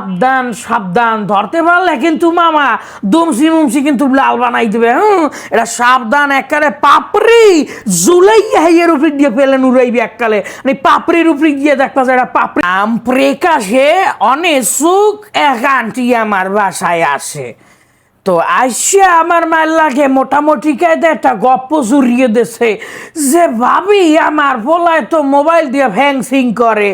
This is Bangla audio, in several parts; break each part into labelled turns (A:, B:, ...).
A: সাবধান সাবধান। ধরতে পারলে কিন্তু মামা দুমসি মুমসি কিন্তু লাল বানাই দেবে হ্যাঁ এটা সাবধান এককালে। পাপড়ি জুলাই হাইয়ের উপরে দিয়ে পেলেন নুরাইবি এককালে। মানে পাপড়ির উপরে গিয়ে দেখবা এটা পাপড়ি আম প্রেকাশে অনেক সুখ এক আন্টি আমার বাসায় আসে। তো আইসে আমার মায়ের লাগে মোটামুটি কায়দা একটা গপ্প জুড়িয়ে দেছে। যে ভাবি, আমার পোলায় তো মোবাইল দিয়ে ভ্যাং সিং করে,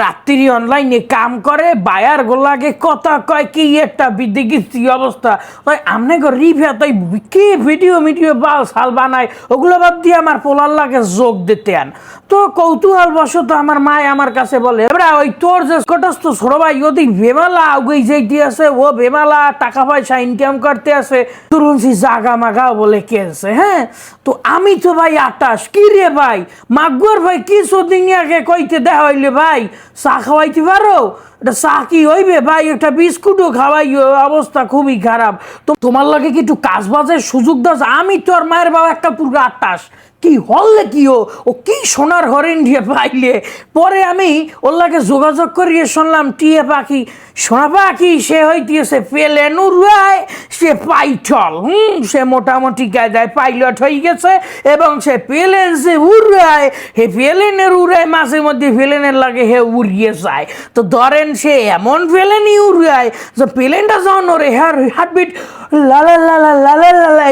A: রাত্রি অনলাইনে কাম করে, বায়ার গোলাগে কথা কয় কি একটা বিদিগিস্তি অবস্থা। ওই আমনে গো রিভে তাই কি ভিডিও মিডিও বাল সাল বানায়, ওগুলো বাদ দিয়ে আমার পোলার লাগে যোগ দিতে আন। তো কৌতূহল বশত আমার মায় আমার কাছে বলে এবার ওই তোর যে কটস্থ ছোট ভাই ওদি বেমালা আগুই যেটি আছে ও বেমালা টাকা পয়সা ইনকাম করতে আছে। তুরুন্সি জাগা মাগা বলে কেছে হ্যাঁ? তো আমি তো ভাই আটাশ, কি রে ভাই? মাগুয়ার ভাই কি সদিন আগে কইতে দেওয়া হইলে ভাই? চা খাওয়াইতে পারো? এটা চা কি হইবে ভাই? একটা বিস্কুটও খাওয়াই অবস্থা খুবই খারাপ। তো তোমার লাগে কি একটু কাজ বাজের সুযোগ দাস আমি তো আর মায়ের বাবা একটা পুরো আটাশ। কি হলে কি ও? ও কি সোনার হরিণ দিয়ে পাইলে পরে আমি ওর লাগে যোগাযোগ করিয়ে শুনলাম, টিয়ে পাখি, সোনা পাখি সে হইতেছে পেলেন উড়ায় সে পাইটল হুম, সে মোটামুটি কায়দায় পাইলট হয়ে গেছে এবং সে পেলেন সে উড়ায়, হে পেলেনের উড়ায়, মাঝে মধ্যে পেলেনের লাগে হে উড়িয়ে যায়। তো ধরেন সে এমন পেলেনই উড়ায় যে প্লেনটা যখন ওরে হ্যাঁ হার্টবিট লালা লালা লালা লালা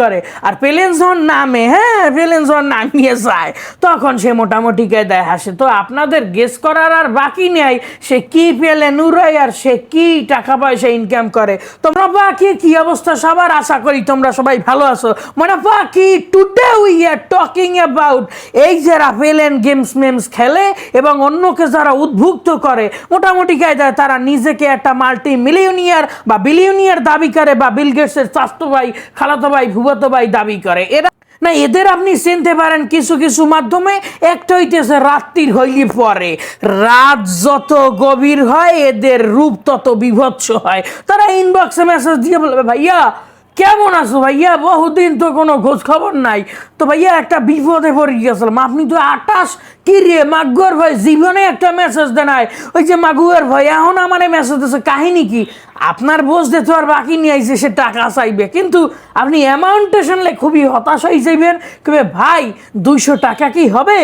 A: করে, আর প্লেন যখন নামে হ্যাঁ প্লেন যখন নামিয়ে যায়, তখন সে মোটামুটি কায়দায় হাসে। তো আপনাদের গেস করার আর বাকি নেই, সে কি পেলেন উড়ায় আর সে কি টাকা পয়সা ইনকাম করে? তোমরা বাকি কি অবস্থা সবার আশা করি তোমরা সবাই ভালো আছো। মানে বাকি today we are talking about এই যারা ভেলেন গেমস মেমস খেলে এবং অন্যকে যারা উদ্ভুক্ত করে, মোটামুটি কায়দায় তারা নিজেকে একটা মাল্টি মিলিয়নিয়ার বা বিলিয়নিয়ার দাবি করে বা বিল গেটসের স্বাস্থ্য ভাই খালাতো ভাই ভুবতো ভাই দাবি করে। এরা না, এদের আপনি চিনতে পারেন, কিছু কিছু মাধ্যমে একটা হইতেছে, রাত্রির হইলি পরে। রাত যত গভীর হয়, এদের রূপ তত বিভৎস হয়। তারা ইনবক্সে মেসেজ দিয়ে বলবে, ভাইয়া কেমন আছো ভাইয়া? বহুদিন তো কোনো খোঁজ খবর নাই। তো ভাইয়া, একটা বিপদে পড়ে গিয়েছিলাম। আপনি তো আটাশ কি রে? মাগুয়ার ভাই জীবনে একটা মেসেজ দেনায় ওই যে মাগুয়ার ভাই, এখন আমার মেসেজ দিচ্ছে কাহিনী কি? আপনার বুঝতে তো আর বাকি নিয়ে আইছে সে টাকা চাইবে। কিন্তু আপনি অ্যামাউন্টে শুনলে খুবই হতাশ হয়ে যাইবেন। কবে, ভাই, দুইশো টাকা কি হবে?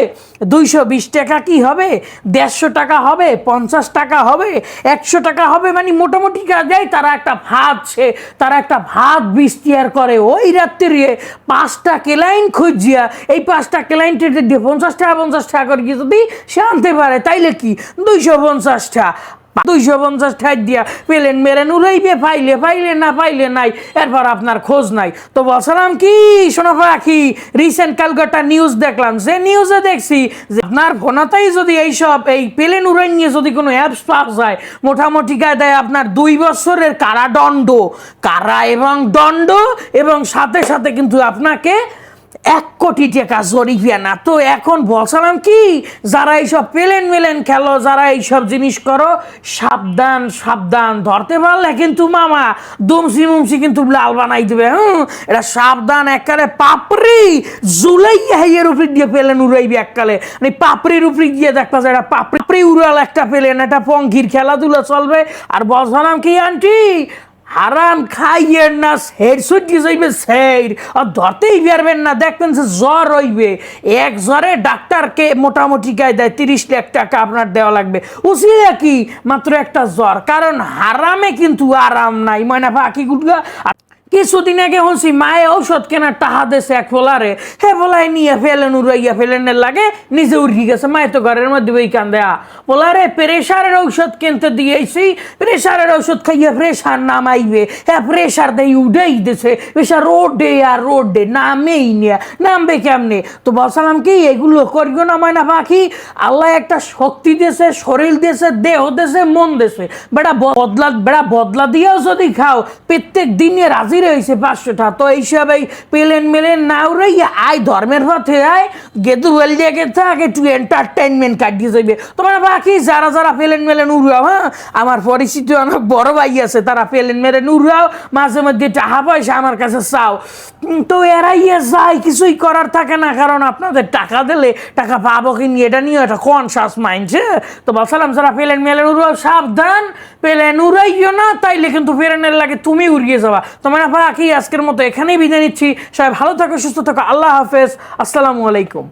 A: দুইশো বিশ টাকা কি হবে? দেড়শো টাকা হবে? পঞ্চাশ টাকা হবে? একশো টাকা হবে? মানে মোটামুটি কাজায় তারা একটা ভাত, সে তারা একটা ভাত বিস্তিয়ার করে, ওই রাত্রে পাঁচটা কেলাইন খুঁজিয়া, এই পাঁচটা কেলাইন টেটে দিয়ে পঞ্চাশ টাকা পঞ্চাশ টাকা করে যদি সে আনতে পারে, তাইলে কি? দুইশো পঞ্চাশটা। দুইশো পঞ্চাশ ঠাই দিয়া পেলেন মেরেন উড়াইবে পাইলে পাইলে না, পাইলে নাই, এরপর আপনার খোঁজ নাই। তো বলছিলাম কি? শোনো পাখি রিসেন্ট কালকাটা নিউজ দেখলাম, যে নিউজে দেখছি যে আপনার ফোনাতেই যদি এইসব, এই পেলেন উড়াই নিয়ে যদি কোনো অ্যাপস পাওয়া যায়, মোটামুটি কায়দায় আপনার দুই বছরের কারাদণ্ড। কারা এবং দণ্ড, এবং সাথে সাথে কিন্তু আপনাকে এক কোটি টাকা জরিফিয়ানা তো এখন বলছিলাম কি, যারা এইসব পেলেন মেলেন খেলো, যারা এইসব জিনিস করো, সাবধান সাবধান। ধরতে পারলে কিন্তু মামা, দুমসি মুমসি কিন্তু লাল বানাই দেবে, হুম? এটা সাবধান এককালে পাপড়ি জুলাই হাইয়ের উপরে দিয়ে পেলেন, উড়াইবি এককালে। মানে পাপড়ির উপরে গিয়ে দেখবা যে এটা পাপড়ি উড়াল একটা পেলেন এটা পঙ্কির খেলাধুলা চলবে। আর বলছিলাম কি, আন্টি হারাম খাইয়ের না সের সুটি যাইবে সের আর ধরতেই পারবেন না, দেখবেন যে জ্বর হইবে এক জ্বরে ডাক্তারকে মোটামুটি গায়ে দেয়, তিরিশ লাখ টাকা আপনার দেওয়া লাগবে। উচিলে কি? মাত্র একটা জ্বর। কারণ হারামে কিন্তু আরাম নাই। ময়না গুটগা কিছুদিন আগে হচ্ছি মায়ে ঔষধ কেনার টাহা দেশে এক ফোলারে। হে বলাই নিয়ে ফেলেন, উড়াইয়া ফেলেনের লাগে, নিজে উড়ি গেছে। মায়ে তো ঘরের মধ্যে বই কান দেয়া বলারে প্রেশারের ঔষধ কিনতে দিয়েছি, প্রেশারের ঔষধ খাইয়া প্রেশার নামাইবে। হ্যাঁ প্রেশার দেই উঠেই দিছে। প্রেশার রোডে আর রোডে, নামেই নিয়ে। নামবে কেমনে? তো বলছিলাম কি, এগুলো করিও না ময়না পাখি। আল্লাহ একটা শক্তি দেশে শরীর দেশে দেহ দেশে মন দেশে বেড়া বদলা বেড়া বদলা দিয়েও যদি খাও, প্রত্যেক দিনে রাজি কিরে হয়েছে টাকা তো এইসব এই পেলেন মেলেন না উড়াই আয় ধর্মের পথে আয় গেতু বল দিয়ে থাকে একটু এন্টারটেনমেন্ট কাটিয়ে যাবে তোমার বাকি যারা যারা পেলেন মেলেন উড়াও হ্যাঁ? আমার পরিচিত অনেক বড় ভাই আছে, তারা পেলেন মেলেন উড়াও, মাঝে মধ্যে টাকা পয়সা আমার কাছে চাও। তো এরাইয়া যায়, কিছুই করার থাকে না, কারণ আপনাদের টাকা দিলে টাকা পাবো কি নিয়ে? এটা নিয়ে একটা কনসাস মাইন্ডছে তো বলছিলাম, যারা পেলেন মেলেন উড়াও, সাবধান, পেলেন উড়াইও না, তাইলে কিন্তু পেলেনের লাগে তুমি উড়িয়ে যাবা। তোমার বাকি আজকের মতো এখানেই বিদায় নিচ্ছি। সবাই ভালো থাকো, সুস্থ থাকো, আল্লাহ হাফেজ, আসসালামু আলাইকুম।